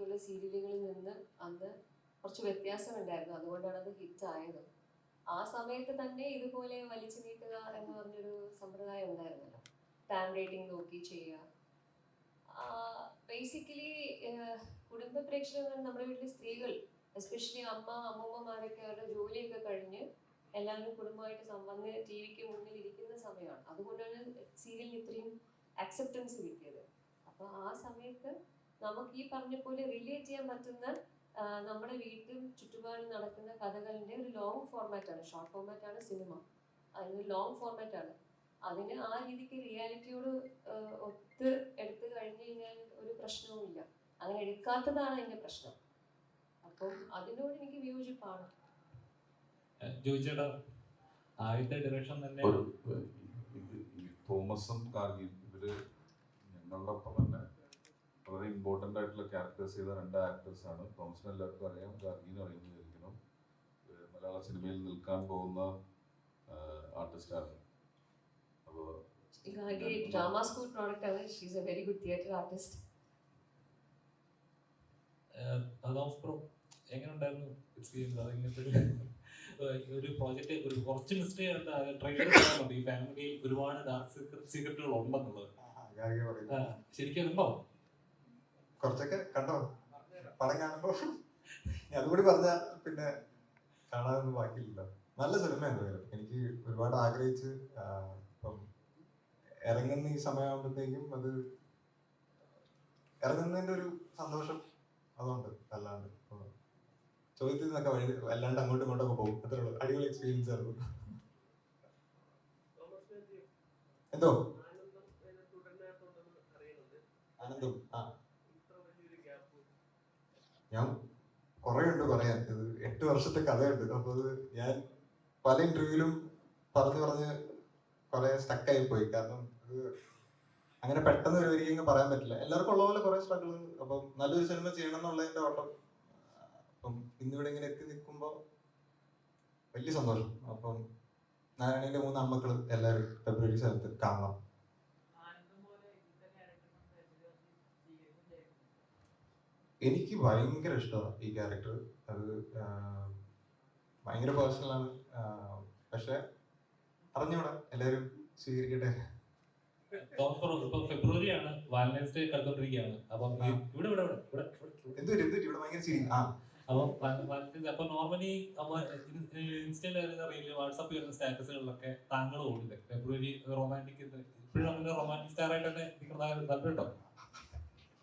ബാക്കിയുള്ള സീരിയലുകളിൽ നിന്ന് അന്ന് കുറച്ച് വ്യത്യാസം ഉണ്ടായിരുന്നു അതുകൊണ്ടാണ് അത് ഹിറ്റ് ആയത്. ആ സമയത്ത് തന്നെ ഇതുപോലെ വലിച്ചു നീട്ടുക എന്ന് പറഞ്ഞൊരു സമ്പ്രദായം ഉണ്ടായിരുന്നല്ലോ. ടാൻ റേറ്റിംഗ് നോക്കി ചെയ്യുക. ബേസിക്കലി കുടുംബ പ്രേക്ഷകർ നമ്മുടെ വീട്ടിലെ സ്ത്രീകൾ എസ്പെഷ്യലി അമ്മ അമ്മൂമ്മമാരൊക്കെ അവരുടെ ജോലിയൊക്കെ കഴിഞ്ഞ് എല്ലാവരും കുടുംബമായിട്ട് വന്ന് ടി വിക്ക് മുന്നിൽ ഇരിക്കുന്ന സമയമാണ്. അതുകൊണ്ടാണ് സീരിയലിന് ഇത്രയും അക്സെപ്റ്റൻസ് കിട്ടിയത്. അപ്പോൾ ആ സമയത്ത് നമുക്ക് ഈ പറഞ്ഞ പോലെ റിലേറ്റ് ചെയ്യാൻ പറ്റുന്ന നമ്മുടെ വീട്ടിലും ചുറ്റുപാടും നടക്കുന്ന കഥകളിന്റെ ഒരു ലോങ് ഫോർമാറ്റ് ആണ്. ഷോർട്ട് ഫോർമാറ്റ് ആണ് സിനിമ അതിന് ലോങ് ഫോർമാറ്റ് ആണ്. അതിന് ആ രീതിക്ക് റിയാലിറ്റിയോട് ഒത്ത് എടുത്തു കഴിഞ്ഞു കഴിഞ്ഞാൽ ഒരു പ്രശ്നവുമില്ല. അങ്ങനെ എടുക്കാത്തതാണ് അതിന്റെ പ്രശ്നം. അപ്പം അതിനോട് എനിക്ക് വിയോജിപ്പാണ്. ആദ്യത്തെ ഡയറക്ഷൻ തന്നെ ഒരു തോമസും കാർഗിയും ഇവർ ഞങ്ങളുടെ ഒപ്പം തന്നെ വളരെ ഇമ്പോർട്ടന്റ് ആയിട്ടുള്ള ക്യാരക്ടേഴ്സ് ചെയ്ത രണ്ട് ആക്ടേഴ്സ് ആണ്. തോമസിന് എല്ലാവർക്കും അറിയാം. ഗാർഗിനും അറിയുന്നതായിരിക്കണം. വിചാരിക്കണം മലയാള സിനിമയിൽ നിൽക്കാൻ പോകുന്ന ആർട്ടിസ്റ്റാണ് അപ്പോൾ ഡ്രാമ സ്കൂൾ പ്രോഡക്റ്റ് ആണ്. She's a very good theatre artist എങ്ങനെ ഉണ്ടായിരുന്നു എക്സ്പീരിയൻസ് ഒരു പ്രോജക്റ്റ് ഒരു കുറച്ച് ട്രെയിലർ പറയാനുണ്ട് ഈ ഫാമിലിയിൽ ഒരുപാട് ഡാർക്ക് സീക്രട്ടുകൾ ഉണ്ടെന്നുള്ളത്. ശരിക്കും ഉണ്ടോ? കുറച്ചൊക്കെ കണ്ടോ? പടം കാണുമ്പോ. അതുകൂടി പറഞ്ഞ പിന്നെ കാണാനൊന്നും ബാക്കിയില്ലല്ലോ. നല്ല സിനിമ എന്തായാലും. എനിക്ക് ഒരുപാട് ആഗ്രഹിച്ച് ഇപ്പം ഇറങ്ങുന്ന ഈ സമയമാകുമ്പോഴത്തേക്കും അത് ഇറങ്ങുന്നതിന്റെ ഒരു സന്തോഷം അതുണ്ട് അല്ലാണ്ട് ചോദ്യത്തിൽ നിന്നൊക്കെ വഴി അല്ലാണ്ട് അങ്ങോട്ടും ഇങ്ങോട്ടൊക്കെ പോകും. അത്രേ ഉള്ളൂ. അടിപൊളി എക്സ്പീരിയൻസ് ആയിരുന്നു. എന്തോ? ആനന്ദം. ആ. ഞാൻ കുറെ ഉണ്ട് പറയാൻ. എട്ട് വർഷത്തെ കഥയുണ്ട്. അപ്പോൾ ഞാൻ പല ഇന്റർവ്യൂവിലും പറഞ്ഞു പറഞ്ഞ് കുറെ സ്റ്റക്കായി പോയി. കാരണം ഇത് അങ്ങനെ പെട്ടെന്ന് ഒരു ഒരിക്കലും പറയാൻ പറ്റില്ല. എല്ലാവർക്കും ഉള്ള പോലെ കുറെ സ്ട്രഗിൾ അപ്പം നല്ലൊരു സിനിമ ചെയ്യണം എന്നുള്ളതിന്റെ ഓട്ടം അപ്പം ഇന്നിവിടെ ഇങ്ങനെ എത്തി നിൽക്കുമ്പോൾ വലിയ സന്തോഷം. അപ്പം നാരായണന്റെ മൂന്ന് അമ്മക്കൾ എല്ലാവരും ഫെബ്രുവരി സ്ഥലത്ത് കാണണം. എനിക്ക് ഭയങ്കര ഇഷ്ടമാണ് ഈ ക്യാരക്ടർ അത് ഭയങ്കര പേഴ്സണലാണ് പക്ഷെ അറിഞ്ഞൂടാ എല്ലാവരും സ്വീകരിക്കട്ടെ. ഫെബ്രുവരിയാണ് വാലന്റൈൻസ് ഡേ അപ്പം ഇവിടെ ഇവിടെ ഇവിടെ ഇവിടെ ഇവിടെ എന്തൊരു എന്തൊരു ഇവിടെ ഭയങ്കര ചിരി. ആ. അപ്പം വാലന്റൈൻസ് അപ്പൊ നോർമലി ഇൻസ്റ്റയിൽ വരുന്ന റീൽ വാട്സാപ്പിൽ വരുന്ന സ്റ്റാറ്റസുകളിലൊക്കെ താങ്കൾ ഓടില്ലേ? ഫെബ്രുവരി റൊമാന്റിക് ഇപ്പോഴും അങ്ങനെ റൊമാന്റിക് സ്റ്റാർ ആയിട്ട് തന്നെ താല്പര്യമുണ്ടോ?